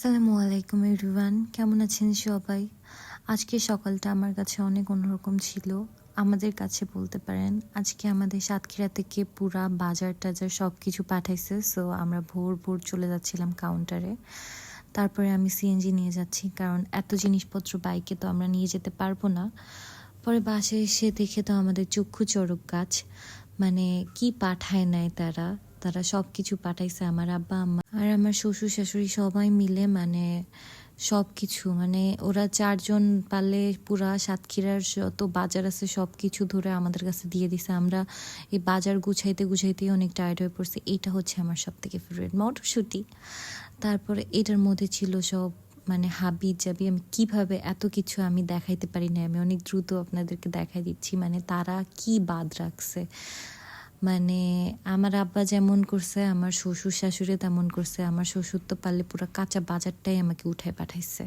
আসসালামু আলাইকুম এভরিওয়ান, কেমন আছেন সবাই? আজকে সকালটা আমার কাছে অনেক অন্যরকম ছিল। আমাদের কাছে বলতে পারেন, আজকে আমাদের সাতক্ষীরা থেকে পুরা বাজার টাজার সব কিছু পাঠাইছে সো আমরা ভোর ভোর চলে যাচ্ছিলাম কাউন্টারে তারপরে আমি সিএনজি নিয়ে যাচ্ছি, কারণ এত জিনিসপত্র বাইকে তো আমরা নিয়ে যেতে পারব না। পরে বাসায় এসে দেখে তো আমাদের চক্ষু চড়ক গাছ মানে কি পাঠায় নেয় তারা? তারা সব কিছু পাঠাইছে আমার আব্বা, আম্মা আর আমার শ্বশুর শাশুড়ি সবাই মিলে মানে সব কিছু মানে ওরা চারজন পারলে পুরা সাতক্ষীরার যত বাজার আছে সব কিছু ধরে আমাদের কাছে দিয়ে দিছে। আমরা এই বাজার গুছাইতে গুছাইতেই অনেক টায়ার্ড হয়ে পড়ছে। এটা হচ্ছে আমার সব থেকে ফেভারিট মটরশুঁটি। তারপরে এটার মধ্যে ছিল সব মানে হাবি জাবি, আমি কীভাবে এত কিছু আমি দেখাইতে পারি না আমি অনেক দ্রুত আপনাদেরকে দেখাই দিচ্ছি মানে তারা কি বাদ রাখছে। মানে আমার আব্বা যেমন করছে, আমার শ্বশুর শাশুড়ি তেমন করছে, আমার শ্বশুর তো পারলে পুরো কাঁচা বাজারটাই আমাকে উঠায় পাঠাইছে।